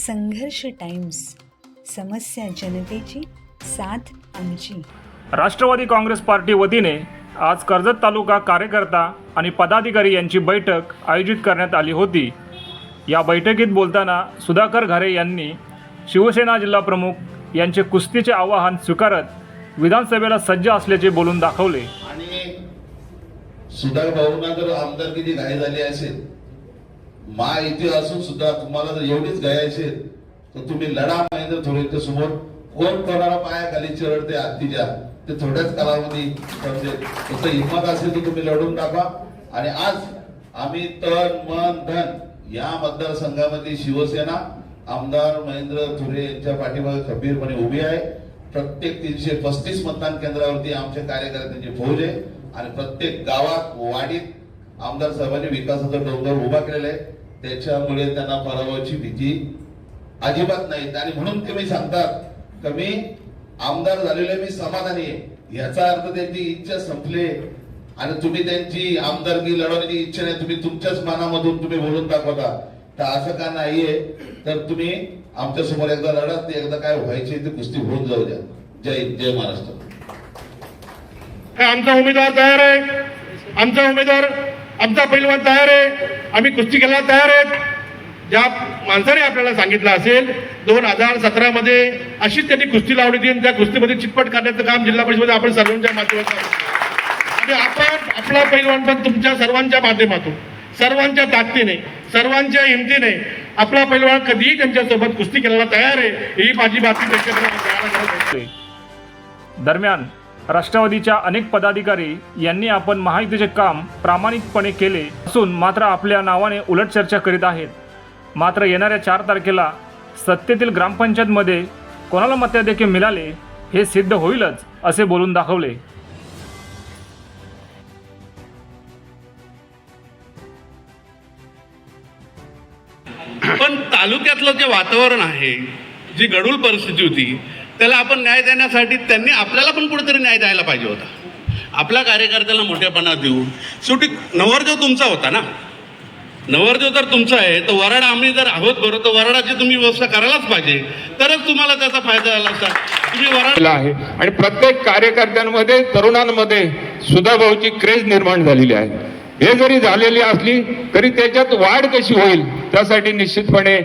संघर्ष टाइम्स समस्या जनतेची साथ आमची. राष्ट्रवादी काँग्रेस पार्टी वतीने आज कर्जत तालुका कार्यकर्ता आणि पदाधिकारी यांची बैठक आयोजित करण्यात आली होती. या बैठकीत बोलताना सुधाकर घारे यांनी शिवसेना जिल्हाप्रमुख यांचे कुस्तीचे आवाहन स्वीकारत विधानसभेला सज्ज असल्याचे बोलून दाखवले. आणि सुधार भाऊंना जर आमदारकीची घाई झाली असेल मा इथे असून सुद्धा तुम्हाला जर एवढीच गायचे तर तुम्ही लढा महेंद्र थोडेच्या समोर कोण कोणाला पाया खाली चिरडते आत्तीच्या ते थोड्याच कालावधी समजेल फक्त हिंमत असेल तर तुम्ही लढून टाका आणि आज आम्ही तन मन धन या मतदारसंघामध्ये शिवसेना आमदार महेंद्र थोरे यांच्या पाठीमागे खंबीरपणे उभी आहे. प्रत्येक तीनशे पस्तीस मतदान केंद्रावरती आमच्या कार्यकर्त्यांची फौज आहे. आणि प्रत्येक गावात वाडीत आमदार साहेबांनी विकासाचा डोंगर उभा केलेला आहे. त्याच्यामुळे त्यांना पराभवाची भीती अजिबात नाही. आणि म्हणून तुम्ही सांगतात का मी आमदार झालेले मी समाधानी आहे. याचा अर्थ त्यांची इच्छा संपले. आणि तुम्ही त्यांची आमदारकी लढवण्याची इच्छा नाही. तुम्ही तुमच्याच मनामधून तुम्ही बोलून दाखवता. तर असं का नाहीये? तर तुम्ही आमच्यासमोर एकदा लढत ते एकदा काय व्हायचे ते कुस्ती होऊन जाऊ द्या. जय जय महाराष्ट्र. आमचा उमेदवार तयार आहे. आमचा उमेदवार आमचा पैलवान तयार आहे. आम्ही कुस्ती खेळायला तयार आहेत. ज्या माणसाने आपल्याला सांगितलं असेल दोन हजार सतरा मध्ये अशीच त्यांनी कुस्ती लावली होती त्या कुस्तीमध्ये चितपट करण्याचं काम जिल्हा परिषदेमध्ये आपण सर्वांच्या माध्यमातून आणि आपण आपला पैलवान पण तुमच्या सर्वांच्या माध्यमातून सर्वांच्या ताकदीने सर्वांच्या हिमतीने आपला पैलवान कधीही त्यांच्यासोबत कुस्ती खेळायला तयार आहे. ही माझी बातमी त्यांच्याकडे दरम्यान राष्ट्रवादीच्या अनेक पदाधिकारी यांनी आपण महायुतीचे काम प्रामाणिकपणे केले असून मात्र आपल्या नावाने उलट चर्चा करीत आहेत. मात्र येणाऱ्या चार तारखेला सत्तेतील ग्रामपंचायतमध्ये कोणाला मताधिक्य मिळाले हे सिद्ध होईलच असे बोलून दाखवले. पण तालुक्यातलं जे वातावरण आहे जी गडूळ परिस्थिती होती त्याला आपण न्याय देण्यासाठी त्यांनी आपल्याला पण कुठेतरी न्याय द्यायला पाहिजे होता. आपल्या कार्यकर्त्याला मोठेपणा देऊन शेवटी नवरदेव तुमचा होता ना? नवरदेव जर तुमचा आहे तर वराड आम्ही जर आहोत बरोबर तर वराडाची तुम्ही व्यवस्था करायलाच पाहिजे. तरच तुम्हाला त्याचा फायदा झाला असता. तुम्ही वराडला आहे. आणि प्रत्येक कार्यकर्त्यांमध्ये तरुणांमध्ये सुधाभाऊची क्रेज निर्माण झालेली आहे. हे जरी झालेली असली तरी त्याच्यात वाढ कशी होईल त्यासाठी निश्चितपणे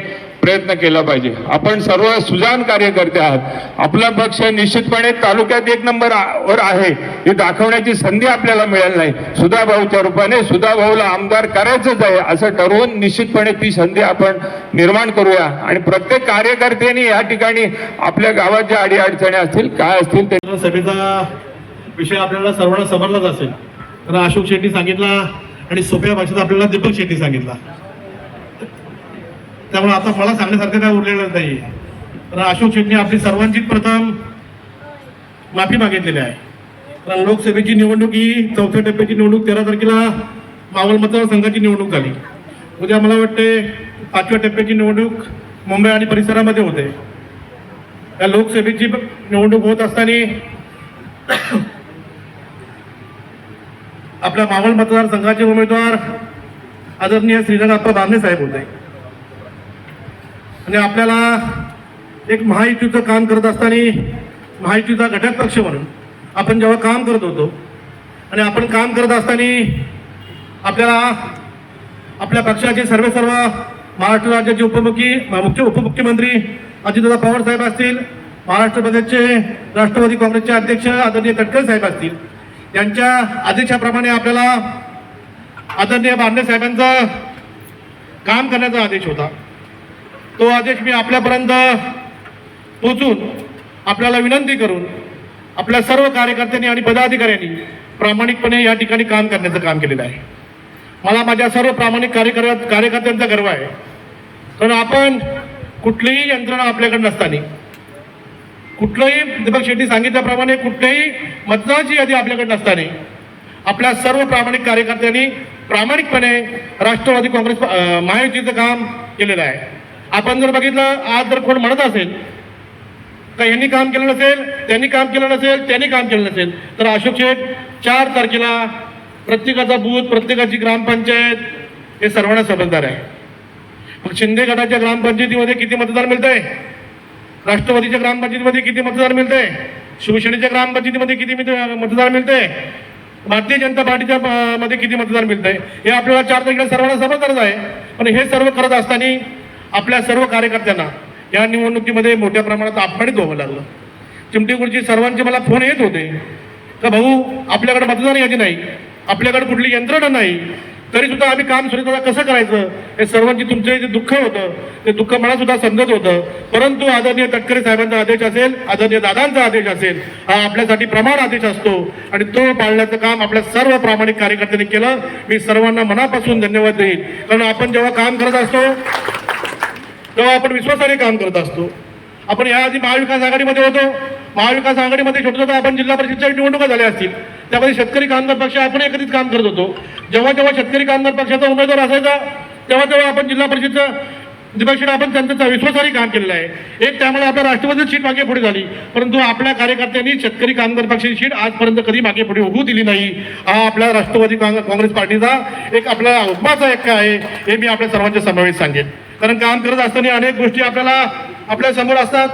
प्रयत्न केला पाहिजे. आपण सर्व सुजान कार्यकर्ते आहात. आपला पक्ष निश्चितपणे तालुक्यात एक नंबर वर आहे. हे दाखवण्याची संधी आपल्याला मिळेल नाही. सुधाभाऊच्या रूपाने सुधाभाऊला आमदार करायचंच आहे असं ठरवून निश्चितपणे ती संधी आपण निर्माण करूया. आणि प्रत्येक कार्यकर्त्यांनी या ठिकाणी आपल्या गावात ज्या अडीअडचणी असतील काय असतील ते सभेचा विषय आपल्याला सर्वांना समजलाच असेल. तर अशोक शेट्टी सांगितला आणि सोप्या भाषेत आपल्याला दीपक शेट्टी सांगितला. त्यामुळे आता मला सांगण्यासारखं काय उरलेलं नाही. तर अशोक शेट्टी आपली सर्वांची प्रथम माफी मागितलेली आहे. कारण लोकसभेची निवडणूक ही चौथ्या टप्प्याची निवडणूक तेरा तारखेला मावळ मतदारसंघाची निवडणूक झाली. उद्या मला वाटते पाचव्या टप्प्याची निवडणूक मुंबई आणि परिसरामध्ये होते. या लोकसभेची निवडणूक होत असताना आपल्या मावळ मतदारसंघाचे उमेदवार आदरणीय श्रीरंगाप्पा बांधे साहेब होते. आणि आपल्याला एक महायुतीचं काम करत असताना महायुतीचा घटक पक्ष म्हणून आपण जेव्हा काम करत होतो आणि आपण काम करत असताना आपल्याला आपल्या पक्षाचे सर्व सर्व महाराष्ट्र राज्याचे उपमुखी मुख्य उपमुख्यमंत्री अजितदादा पवार साहेब असतील महाराष्ट्र प्रदेशचे राष्ट्रवादी काँग्रेसचे अध्यक्ष आदरणीय तटकरे साहेब असतील यांच्या आदेशाप्रमाणे आपल्याला आदरणीय बांधे साहेबांचं काम करण्याचा आदेश होता. तो आदेश मी आपल्यापर्यंत पोचून आपल्याला विनंती करून आपल्या सर्व कार्यकर्त्यांनी आणि पदाधिकाऱ्यांनी प्रामाणिकपणे या ठिकाणी काम करण्याचं काम केलेलं आहे. मला माझ्या सर्व प्रामाणिक कार्यकर कार्यकर्त्यांचा गर्व आहे. कारण आपण कुठलीही यंत्रणा आपल्याकडे नसताना कुठलंही दीपक शेट्टी सांगितल्याप्रमाणे कुठल्याही मतदानाची यादी आपल्याकडे नसताना आपल्या सर्व प्रामाणिक कार्यकर्त्यांनी प्रामाणिकपणे राष्ट्रवादी काँग्रेस महायुतीचं काम केलेलं आहे. आपण जर बघितलं आज जर कोण म्हणत असेल का यांनी काम केलं नसेल त्यांनी काम केलं नसेल त्यांनी काम केलं नसेल तर अशोक शेठ चार तारखेला प्रत्येकाचा बूथ प्रत्येकाची ग्रामपंचायत हे सर्वांना समजदार आहे. मग शिंदे गटाच्या ग्रामपंचायतीमध्ये किती मतदार मिळतंय? राष्ट्रवादीच्या ग्रामपंचायतीमध्ये किती मतदार मिळतंय? शिवसेनेच्या ग्रामपंचायतीमध्ये किती मतदार मतदार आहे भारतीय जनता पार्टीच्या मध्ये किती मतदार मिळतंय? हे आपल्याला चार तारखेला सर्वांना समजदारच आहे. पण हे सर्व करत असताना आपल्या सर्व कार्यकर्त्यांना या निवडणुकीमध्ये मोठ्या प्रमाणात अपमानित व्हावं लागलं. चिमटेपूरची सर्वांचे मला फोन येत होते. का भाऊ आपल्याकडे मतदान यादी नाही. आपल्याकडे कुठली यंत्रणा नाही. तरी सुद्धा आम्ही काम सुरू कसं करायचं? हे सर्वांची तुमचे जे दुःख होतं ते दुःख मला सुद्धा समजत होतं. परंतु आदरणीय तटकरे साहेबांचा आदेश असेल आदरणीय दादांचा आदेश असेल हा आपल्यासाठी प्रमाण आदेश असतो. आणि तो पाळण्याचं काम आपल्या सर्व प्रामाणिक कार्यकर्त्यांनी केलं. मी सर्वांना मनापासून धन्यवाद देईन. कारण आपण जेव्हा काम करत असतो तेव्हा आपण विश्वासाने काम करत असतो आपण याआधी महाविकास आघाडीमध्ये होतो. महाविकास आघाडीमध्ये छोटं छोटं आपण जिल्हा परिषदच्या निवडणुका झाल्या असतील. त्यामध्ये शेतकरी कामगार पक्ष आपण एकत्रित काम करत होतो. जेव्हा जेव्हा शेतकरी कामगार पक्षाचा उमेदवार असायचा तेव्हा तेव्हा आपण जिल्हा परिषदचं दिपक्षाने आपण त्यांचं विश्वासाने काम केलेलं आहे. एक त्यामुळे आपल्या राष्ट्रवादी सीट मागे पुढे झाली. परंतु आपल्या कार्यकर्त्यांनी शेतकरी कामगार पक्षाची सीट आजपर्यंत कधी मागे पुढे होऊ दिली नाही. हा आपल्या राष्ट्रवादी काँग्रेस पार्टीचा एक आपला उपमाचा एक आहे. हे मी आपल्या सर्वांच्या समावेश सांगेन. कारण काम करत असताना अनेक गोष्टी आपल्याला आपल्यासमोर असतात.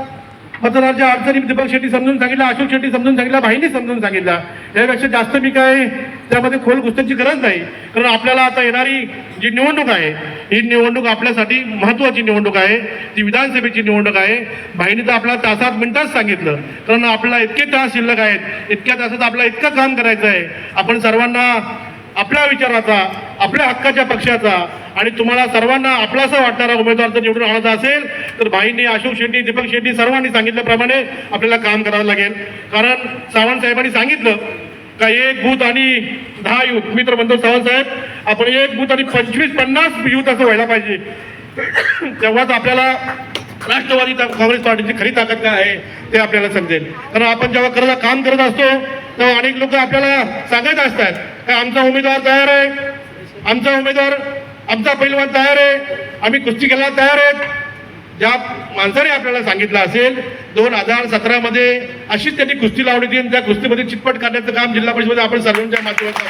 मतदारांच्या अडचणी दीपक शेट्टी समजून सांगितलं अशोक शेट्टी समजून सांगितलं भाईंनी समजून सांगितलं. यापेक्षा जास्त मी काय त्यामध्ये खोल घुसण्याची गरज नाही. कारण आपल्याला आता येणारी जी निवडणूक आहे ही निवडणूक आपल्यासाठी महत्त्वाची निवडणूक आहे. ती विधानसभेची निवडणूक आहे. भाईंनी तर आपल्याला तासात मिनटात सांगितलं. कारण आपल्याला इतके तास शिल्लक आहेत इतक्या तासात आपल्याला इतकं काम करायचं आहे आपण सर्वांना आपल्या विचाराचा आपल्या हक्काच्या पक्षाचा आणि तुम्हाला सर्वांना आपलासा वाटणारा उमेदवार जर निवडून आणायचा असेल तर भाईंनी अशोक शेट्टी दीपक शेट्टी सर्वांनी सांगितल्याप्रमाणे आपल्याला काम करावं लागेल. कारण सावंत साहेबांनी सांगितलं का एक बूथ आणि दहा युथ. मी तर म्हणतो सावंत साहेब आपण एक बूथ आणि पंचवीस पन्नास युथ असं व्हायला पाहिजे. तेव्हाच आपल्याला राष्ट्रवादी काँग्रेस पार्टीची खरी ताकद काय आहे ते आपल्याला समजेल. कारण आपण जेव्हा करत काम करत असतो तर अनेक लोक आपल्याला सांगत असतात का आमचा उमेदवार तयार आहे. आमचा उमेदवार आमचा पैलवान तयार आहे. आम्ही कुस्ती खेळायला तयार आहेत. ज्या माणसाने आपल्याला सांगितलं असेल दोन हजार सतरामध्ये अशीच त्यांनी कुस्ती लावली होती त्या कुस्तीमध्ये चितपट काढण्याचं काम जिल्हा परिषदेमध्ये आपण सर्वांच्या माध्यमातून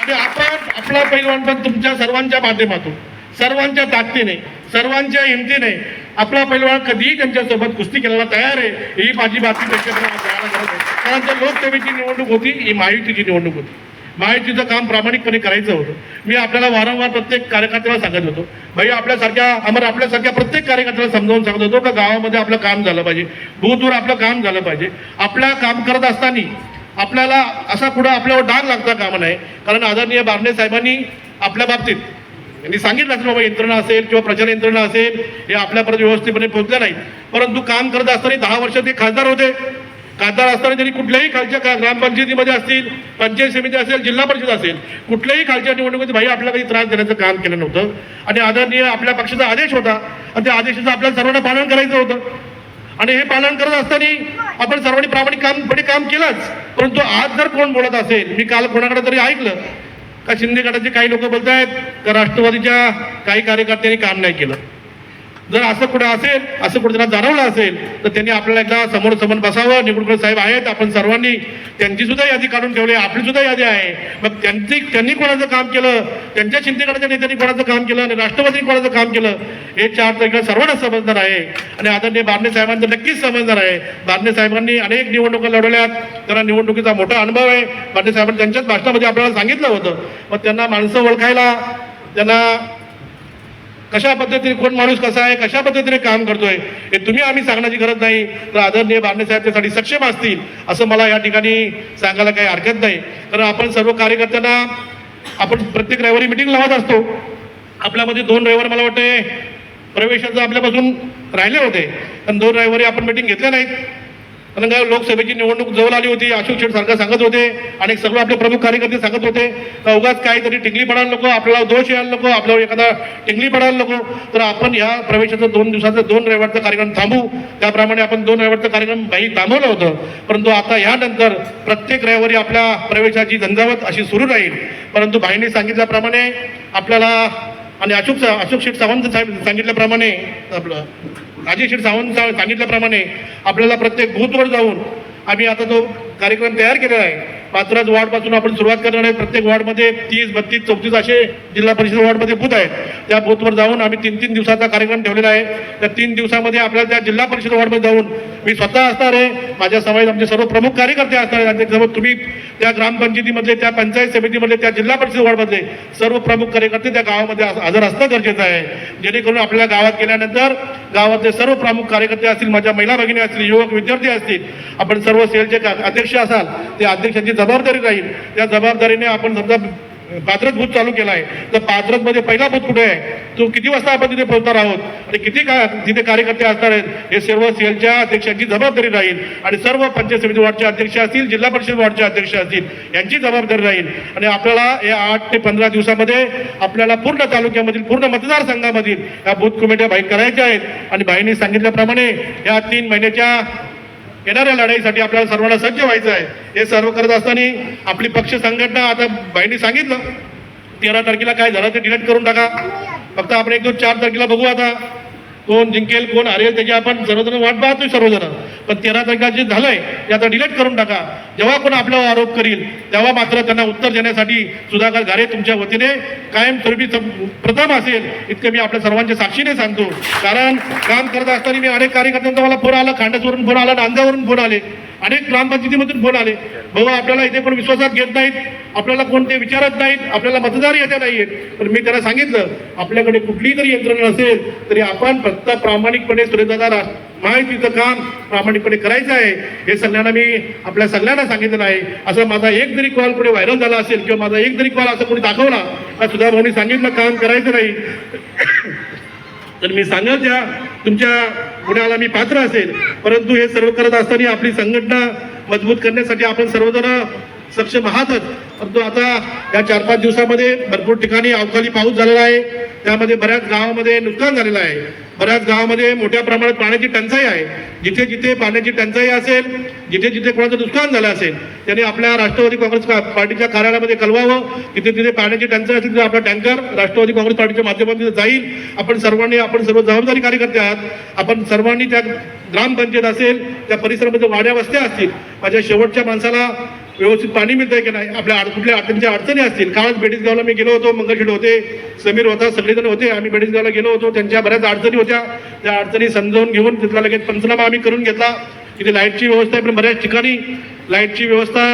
आणि आपण आपला पैलवान पण तुमच्या सर्वांच्या माध्यमातून. सर्वांच्या ताकदीने सर्वांच्या हिमतीने आपला पैलवान कधीही त्यांच्यासोबत कुस्ती करायला तयार आहे ही माझी बातमी त्यांच्याकडे कारण त्या लोकसेवेची निवडणूक होती ही महायुतीची निवडणूक होती. महायुतीचं काम प्रामाणिकपणे करायचं होतं. मी आपल्याला वारंवार प्रत्येक कार्यकर्त्याला सांगत होतो भाई आपल्यासारख्या आम्हाला आपल्यासारख्या प्रत्येक कार्यकर्त्याला समजावून सांगत होतो का गावामध्ये आपलं काम झालं पाहिजे दूरदूर आपलं काम झालं पाहिजे. आपलं काम करत असताना आपल्याला असा कुठं आपल्यावर डाग लागता कामा नाही कारण आदरणीय बारणे साहेबांनी आपल्या बाबतीत यांनी सांगितलं असेल बाबा यंत्रणा असेल किंवा प्रचार यंत्रणा असेल हे आपल्यापर्यंत व्यवस्थितपणे पोहोचलं नाही. परंतु काम करत असताना दहा वर्ष ते खासदार होते. खासदार असताना त्यांनी कुठल्याही खालच्या का- ग्रामपंचायतीमध्ये असतील पंचायत समिती असेल जिल्हा परिषद असेल कुठल्याही खालच्या निवडणुकीत भाई आपल्याला काही त्रास देण्याचं काम केलं नव्हतं. आणि आदरणीय आपल्या पक्षाचा आदेश होता. आणि त्या आदेशाचं आपल्याला सर्वांना पालन करायचं होतं. आणि हे पालन करत असताना आपण सर्वांनी प्रामाणिक कामपणे काम केलंच. परंतु आज जर कोण बोलत असेल मी काल कोणाकडे तरी ऐकलं का शिंदे गटाचे काही लोक बोलत आहेत का राष्ट्रवादीच्या काही कार्यकर्त्यांनी काम नाही केलं? जर असं कुठं असेल असं कुठं त्यांना जाणवलं असेल तर त्यांनी आपल्याला एकदा समोर समोर बसावं. निवडणूक साहेब आहेत आपण सर्वांनी त्यांची सुद्धा यादी काढून ठेवली आपली सुद्धा यादी आहे. मग त्यांची त्यांनी कोणाचं काम केलं? त्यांच्या शिंदेगडाच्या नेत्यांनी कोणाचं काम केलं? आणि राष्ट्रवादीने कोणाचं काम केलं? हे चार तारखेला सर्वांना समजणार आहे. आणि आदरणीय बारणे साहेबांचं नक्कीच समजणार आहे. बारणे साहेबांनी अनेक निवडणुका लढवल्यात. त्यांना निवडणुकीचा मोठा अनुभव आहे. बारणे साहेबांनी त्यांच्याच भाषणामध्ये आपल्याला सांगितलं होतं. मग त्यांना माणसं ओळखायला त्यांना कशा पद्धतीने कोण माणूस कसा आहे कशा पद्धतीने काम करतोय हे तुम्ही आम्ही सांगण्याची गरज नाही. तर आदरणीय बारणे साहेब त्यासाठी सक्षम असतील असं मला या ठिकाणी सांगायला काही हरकत नाही. कारण आपण सर्व कार्यकर्त्यांना आपण प्रत्येक रविवारी मिटिंग लावत असतो. आपल्यामध्ये दोन रविवार मला वाटते प्रवेशाचं आपल्यापासून राहिले होते. पण दोन रविवारी आपण मिटिंग घेतल्या नाहीत. कारण काय लोकसभेची निवडणूक जवळ आली होती अशोक शेठ सारखं सांगत होते आणि सर्व आपले प्रमुख कार्यकर्ते सांगत होते का उगाच काहीतरी टिंगली पडायला नको आपल्याला दोष यायला नको आपल्यावर एखादा टिंगली पडायला नको. तर आपण या प्रवेशाचं दोन दिवसाचं दोन रविवारचा कार्यक्रम थांबू. त्याप्रमाणे आपण दोन रविवारचा कार्यक्रम काही थांबवलं होतं परंतु आता यानंतर प्रत्येक रविवारी आपल्या प्रवेशाची झंझावत अशी सुरू राहील. परंतु भाईने सांगितल्याप्रमाणे आपल्याला आणि अशोक अशोक शेठ सावंत साहेब सांगितल्याप्रमाणे आपलं राजेश सावंत सांगितल्याप्रमाणे आपल्याला प्रत्येक बूथवर जाऊन आम्ही आता तो कार्यक्रम तयार केलेला आहे. पात्रच वॉर्डपासून आपण सुरुवात करणार आहे. प्रत्येक वॉर्डमध्ये तीस बत्तीस चौतीस असे जिल्हा परिषद वॉर्डमध्ये बूथ आहेत. त्या बूथवर जाऊन आम्ही तीन तीन दिवसाचा कार्यक्रम ठेवलेला आहे. त्या तीन दिवसामध्ये आपल्याला त्या जिल्हा परिषद वॉर्डमध्ये जाऊन मी स्वतः असणार आहे. माझ्या समाज आमचे सर्व प्रमुख कार्यकर्ते असणार आहेत. त्यांच्यासोबत तुम्ही त्या ग्रामपंचायतीमधले त्या पंचायत समितीमधले त्या जिल्हा परिषद वॉर्डमधले सर्व प्रमुख कार्यकर्ते त्या गावामध्ये हजर असणं गरजेचं आहे. जेणेकरून आपल्या गावात गेल्यानंतर गावातले सर्व प्रमुख कार्यकर्ते असतील माझ्या महिला भगिनी असतील युवक विद्यार्थी असतील आपण सर्व सेलचे अध्यक्ष असाल त्या अध्यक्षांची जबाबदारी राहील. त्या जबाबदारीने आपण समजा पात्रत बूथ चालू केला आहे तर पात्रच मध्ये पहिला बूथ कुठे आहे? तो किती वाजता आपण तिथे पोहोचणार आहोत? आणि किती का तिथे कार्यकर्ते असणार आहेत? हे सर्व सेलच्या अध्यक्षांची जबाबदारी राहील. आणि सर्व पंचायत समिती वॉर्डचे अध्यक्ष असतील जिल्हा परिषद वॉर्डचे अध्यक्ष असतील यांची जबाबदारी राहील. आणि आपल्याला या आठ ते पंधरा दिवसामध्ये आपल्याला पूर्ण तालुक्यामधील पूर्ण मतदारसंघामधील या बूथ कमिट्या बाहेर करायच्या आहेत. आणि बाईंनी सांगितल्याप्रमाणे या तीन महिन्याच्या येणाऱ्या लढाईसाठी आपल्याला सर्वांना सज्ज व्हायचं आहे. हे सर्व करत असताना आपली पक्ष संघटना आता बाईंनी सांगितलं तेरा तारखेला काय झालं ते डिलीट करून टाका. फक्त आपण एक दोन चार तारखेला बघू आता. कोण जिंकेल कोण हरेल त्याची आपण सर्वजण वाट पाहतोय सर्वजण. पण तेरा तारखेला जे झालंय ते आता डिलीट करून टाका. जेव्हा कोण आपल्यावर आरोप करील तेव्हा मात्र त्यांना उत्तर देण्यासाठी सुधाकर घारे तुमच्या वतीने कायमस्वरूपी सम- प्रथम असेल इतकं मी आपल्या सर्वांच्या साक्षीने सांगतो. कारण काम करत असताना मी अनेक कार्यकर्त्यांचा मला फोन आला खांडसवरून फोन आला नांद्यावरून फोन आले. अनेक ग्रामपंचायतीमधून फोन आले. बाबा आपल्याला इथे पण विश्वासात घेत नाहीत. आपल्याला कोणते विचारत नाहीत. आपल्याला मतदार येते नाहीयेत. पण मी त्यांना सांगितलं आपल्याकडे कुठलीही तरी यंत्रणा नसेल तरी आपण फक्त प्रामाणिकपणे सुरेदादा माहितीचं काम प्रामाणिकपणे करायचं आहे. हे सगळ्यांना मी आपल्या सगळ्यांना सांगितलं आहे. असं माझा एक जरी कॉल पुढे व्हायरल झाला असेल किंवा माझा एक जरी कॉल असं कोणी दाखवला तर सुद्धा भाऊनी सांगितलं काम करायचं नाही. तर मी सांगत त्या तुमच्या गुणाला मी पात्र असेल. परंतु हे सर्व करत असताना आपली संघटना मजबूत करण्यासाठी आपण सर्वजण सक्षम आहातच परंतु आता या चार पाच दिवसामध्ये भरपूर ठिकाणी अवकाळी पाऊस झालेला आहे. त्यामध्ये बऱ्याच गावामध्ये नुकसान झालेलं आहे. बऱ्याच गावामध्ये मोठ्या प्रमाणात पाण्याची टंचाई आहे. जिथे जिथे पाण्याची टंचाई असेल जिथे जिथे कोणाचं नुकसान झालं असेल त्याने आपल्या राष्ट्रवादी काँग्रेस पार्टीच्या कार्यालयामध्ये कळवावं तिथे तिथे पाण्याची टंचाई असेल तर आपला टँकर राष्ट्रवादी काँग्रेस पार्टीच्या माध्यमातून तिथे जाईल. आपण सर्वांनी आपण सर्व जबाबदारी कार्यकर्ते आहात. आपण सर्वांनी त्या ग्रामपंचायत असेल त्या परिसरामध्ये वाड्या वस्त्या असतील माझ्या शेवटच्या माणसाला व्यवस्थित पाणी मिळतंय की नाही? आपल्या अड- कुठल्या त्यांच्या अडचणी असतील? कालच बेडीसगावला मी गेलो होतो मंगलशेठ होते समीर होता सगळेजण होते आम्ही बेडीसगावला गेलो होतो. त्यांच्या बऱ्याच अडचणी होत्या. त्या अडचणी समजावून घेऊन तिथला लगेच पंचनामा आम्ही करून घेतला. तिथे लाईटची व्यवस्था आहे पण बऱ्याच ठिकाणी लाईटची व्यवस्था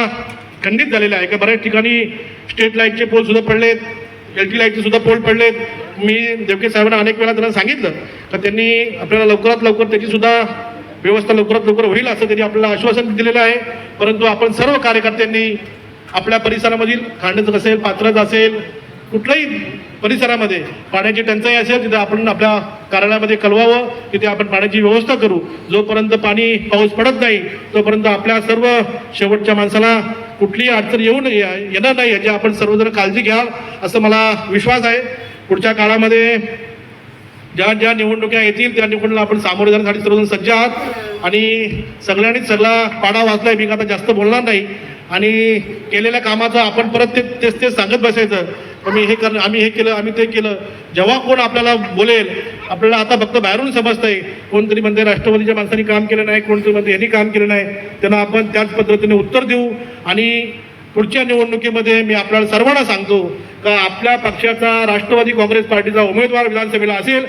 खंडित झालेली आहे. का बऱ्याच ठिकाणी स्ट्रीट लाईटचे पोल सुद्धा पडलेत एल टी लाईटचे सुद्धा पोल पडलेत. मी देवके साहेबांना अनेक वेळा त्यांना सांगितलं तर त्यांनी आपल्याला लवकरात लवकर त्याची सुद्धा व्यवस्था लवकरात लवकर होईल असं त्यांनी आपल्याला आश्वासन दिलेलं आहे. परंतु आपण सर्व कार्यकर्त्यांनी आपल्या परिसरामधील खांडच असेल पात्रच असेल कुठल्याही परिसरामध्ये पाण्याची टंचाई असेल तिथे आपण आपल्या कार्यालयामध्ये कळवावं तिथे आपण पाण्याची व्यवस्था करू. जोपर्यंत पाणी पाऊस पडत नाही तोपर्यंत आपल्या सर्व शेवटच्या माणसाला कुठलीही अडचण येऊ नये येणार नाही याची आपण सर्वजण काळजी घ्या असं मला विश्वास आहे. पुढच्या काळामध्ये ज्या ज्या निवडणुका येतील त्या निवडणुकीला आपण सामोरे जाण्यासाठी सर्वजण सज्ज आहात. आणि सगळ्यांनीच सगळा पाडा वाचलाय मी आता जास्त बोलणार नाही. आणि केलेल्या कामाचं आपण परत ते तेच तेच सांगत बसायचं. आम्ही मी हे कर आम्ही हे केलं आम्ही ते केलं. जेव्हा कोण आपल्याला बोलेल आपल्याला आता फक्त बाहेरून समजतंय. कोणतरी म्हणते राष्ट्रवादीच्या माणसांनी काम केलं नाही कोणतरी म्हणते यांनी काम केलं नाही. त्यांना आपण त्याच पद्धतीने उत्तर देऊ. आणि पुढच्या निवडणुकीमध्ये मी आपल्याला सर्वांना सांगतो का आपल्या पक्षाचा राष्ट्रवादी काँग्रेस पार्टीचा उमेदवार विधानसभेला असेल